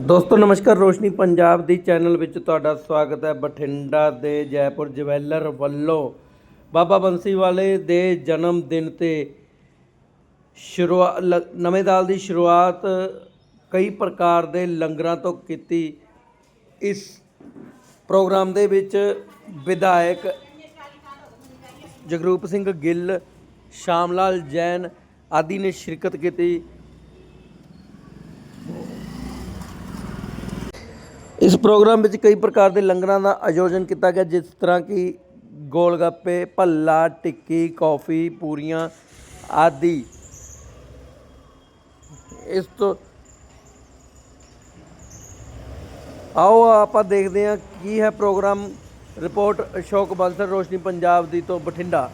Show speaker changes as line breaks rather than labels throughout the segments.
ਦੋਸਤੋ, ਨਮਸਕਾਰ। ਰੋਸ਼ਨੀ ਪੰਜਾਬ ਦੀ ਚੈਨਲ ਵਿੱਚ ਤੁਹਾਡਾ ਸਵਾਗਤ ਹੈ ਬਠਿੰਡਾ ਦੇ ਜੈਪੁਰ ਜਵੈਲਰ ਵੱਲੋਂ। ਬਾਬਾ ਬੰਸੀ ਵਾਲੇ ਦੇ ਜਨਮ ਦਿਨ ਤੇ ਸ਼ੁਰੂਆਤ ਨਵੇਂ ਸਾਲ ਦੀ ਸ਼ੁਰੂਆਤ ਕਈ ਪ੍ਰਕਾਰ ਦੇ ਲੰਗਰਾਂ ਤੋਂ ਕੀਤੀ। ਇਸ ਪ੍ਰੋਗਰਾਮ ਦੇ ਵਿੱਚ ਵਿਧਾਇਕ ਜਗਰੂਪ ਸਿੰਘ ਗਿੱਲ, ਸ਼ਾਮਲਾਲ ਜੈਨ ਆਦਿ ਨੇ ਸ਼ਿਰਕਤ ਕੀਤੀ। ਇਸ ਪ੍ਰੋਗਰਾਮ ਵਿੱਚ ਕਈ ਪ੍ਰਕਾਰ ਦੇ ਲੰਗਰਾਂ ਦਾ ਆਯੋਜਨ ਕੀਤਾ ਗਿਆ, ਜਿਸ ਤਰ੍ਹਾਂ ਕਿ ਗੋਲ ਗੱਪੇ ਭੱਲਾ, ਟਿੱਕੀ, ਕੌਫੀ, ਪੂਰੀਆਂ ਆਦਿ। ਇਸ ਤੋਂ ਆਓ ਆਪਾਂ ਦੇਖਦੇ ਹਾਂ ਕੀ ਹੈ ਪ੍ਰੋਗਰਾਮ। ਰਿਪੋਰਟ ਅਸ਼ੋਕ ਬਾਂਸਲ, ਰੋਸ਼ਨੀ ਪੰਜਾਬ ਦੀ ਤੋਂ ਬਠਿੰਡਾ।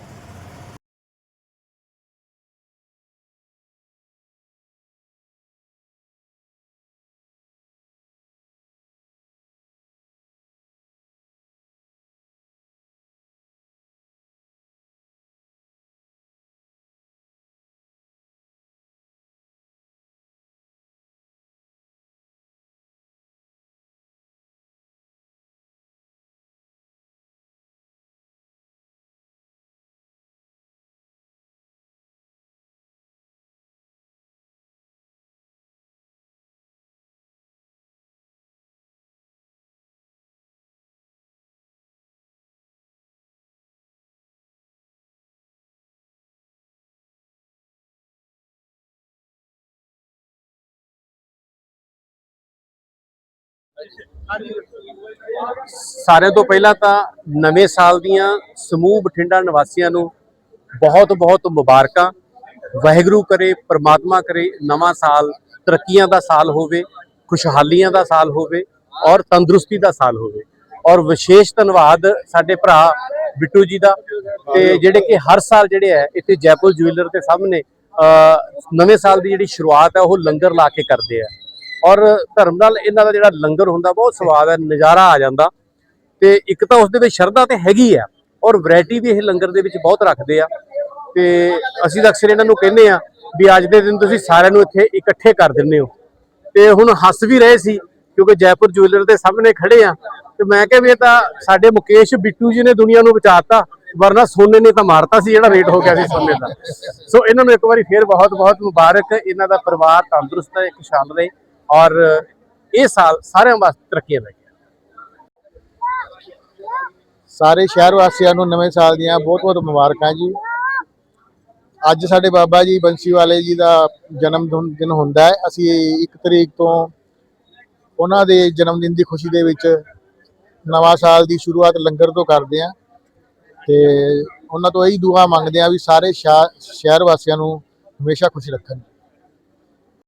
ਸਾਰਿਆਂ ਤੋਂ ਪਹਿਲਾਂ ਤਾਂ ਨਵੇਂ ਸਾਲ ਦੀਆਂ ਸਮੂਹ ਬਠਿੰਡਾ ਨਿਵਾਸੀਆਂ ਨੂੰ ਬਹੁਤ ਬਹੁਤ ਮੁਬਾਰਕਾਂ। ਵਾਹਿਗੁਰੂ ਕਰੇ ਪ੍ਰਮਾਤਮਾ ਕਰੇ ਨਵਾਂ ਸਾਲ ਤਰੱਕੀਆਂ ਦਾ ਸਾਲ ਹੋਵੇ ਖੁਸ਼ਹਾਲੀਆਂ ਦਾ ਸਾਲ ਹੋਵੇ ਔਰ ਤੰਦਰੁਸਤੀ ਦਾ ਸਾਲ ਹੋਵੇ। ਔਰ ਵਿਸ਼ੇਸ਼ ਧੰਨਵਾਦ ਸਾਡੇ ਭਰਾ ਬਿੱਟੂ ਜੀ ਦਾ ਤੇ ਜਿਹੜੇ ਕਿ ਹਰ ਸਾਲ ਜਿਹੜੇ ਹੈ ਇੱਥੇ ਜੈਪੁਰ ਜੁਐਲਰ ਦੇ ਸਾਹਮਣੇ ਅਹ, ਨਵੇਂ ਸਾਲ ਦੀ ਜਿਹੜੀ ਸ਼ੁਰੂਆਤ ਹੈ ਉਹ ਲੰਗਰ ਲਾ ਕੇ ਕਰਦੇ ਆ ਔਰ ਧਰਮ ਨਾਲ ਇਹਨਾਂ ਦਾ ਜਿਹੜਾ ਲੰਗਰ ਹੁੰਦਾ, ਬਹੁਤ ਸਵਾਦ ਹੈ, ਨਜ਼ਾਰਾ ਆ ਜਾਂਦਾ। ਤੇ ਇੱਕ ਤਾਂ ਉਸ ਦੇ ਵਿੱਚ ਸ਼ਰਧਾ ਤੇ ਹੈਗੀ ਆ, ਔਰ ਵੈਰਾਈਟੀ ਵੀ ਇਹ ਲੰਗਰ ਦੇ ਵਿੱਚ ਬਹੁਤ ਰੱਖਦੇ ਆ। ਤੇ ਅਸੀਂ ਤਾਂ ਅਕਸਰ ਇਹਨਾਂ ਨੂੰ ਕਹਿੰਦੇ ਆ ਵੀ ਅੱਜ ਦੇ ਦਿਨ ਤੁਸੀਂ ਸਾਰਿਆਂ ਨੂੰ ਇੱਥੇ ਇਕੱਠੇ ਕਰ ਦਿੰਦੇ ਹੋ। ਤੇ ਹੁਣ ਹੱਸ ਵੀ ਰਹੇ ਸੀ, ਕਿਉਂਕਿ ਜੈਪੁਰ ਜੁਐਲਰ ਦੇ ਸਾਹਮਣੇ ਖੜੇ ਆ। ਤੇ ਮੈਂ ਕਿਹਾ ਵੀ ਇਹ ਤਾਂ ਸਾਡੇ ਮੁਕੇਸ਼ ਬਿੱਟੂ ਜੀ ਨੇ ਦੁਨੀਆ ਨੂੰ ਬਚਾਤਾ, ਵਰਨਾ ਸੋਨੇ ਨੇ ਤਾਂ ਮਾਰਤਾ ਸੀ, ਜਿਹੜਾ ਰੇਟ ਹੋ ਗਿਆ ਸੀ ਸੋਨੇ ਦਾ। ਸੋ ਇਹਨਾਂ ਨੂੰ ਇੱਕ ਵਾਰੀ ਫੇਰ ਬਹੁਤ ਬਹੁਤ ਮੁਬਾਰਕ। ਇਹਨਾਂ ਦਾ ਪਰਿਵਾਰ ਤੰਦਰੁਸਤ ਹੈ ਖੁਸ਼ਹਾਲ ਰਹੇ। ਔਰ ਇਹ ਸਾਲ ਸਾਰਿਆਂ ਵਾਸਤੇ ਤਰੱਕੀਆਂ ਗਿਆ
ਸਾਰੇ ਸ਼ਹਿਰ ਵਾਸੀਆਂ ਨੂੰ ਨਵੇਂ ਸਾਲ ਦੀਆਂ ਬਹੁਤ-ਬਹੁਤ ਮੁਬਾਰਕਾਂ ਜੀ। ਅੱਜ ਸਾਡੇ ਬਾਬਾ ਜੀ ਬੰਸੀ ਵਾਲੇ ਜੀ ਦਾ ਜਨਮ ਦਿਨ ਹੁੰਦਾ ਹੈ। ਅਸੀਂ 1 ਤਰੀਕ ਤੋਂ ਉਹਨਾਂ ਦੇ ਜਨਮ ਦਿਨ ਦੀ ਖੁਸ਼ੀ ਦੇ ਵਿੱਚ ਨਵਾਂ ਸਾਲ ਦੀ ਸ਼ੁਰੂਆਤ ਲੰਗਰ ਤੋਂ ਕਰਦੇ ਹਾਂ। ਤੇ ਉਹਨਾਂ ਤੋਂ ਇਹੀ ਦੁਆ ਮੰਗਦੇ ਹਾਂ ਵੀ ਸਾਰੇ ਸ਼ਾ- ਸ਼ਹਿਰ ਵਾਸੀਆਂ ਨੂੰ ਹਮੇਸ਼ਾ ਖੁਸ਼ ਰੱਖਣ।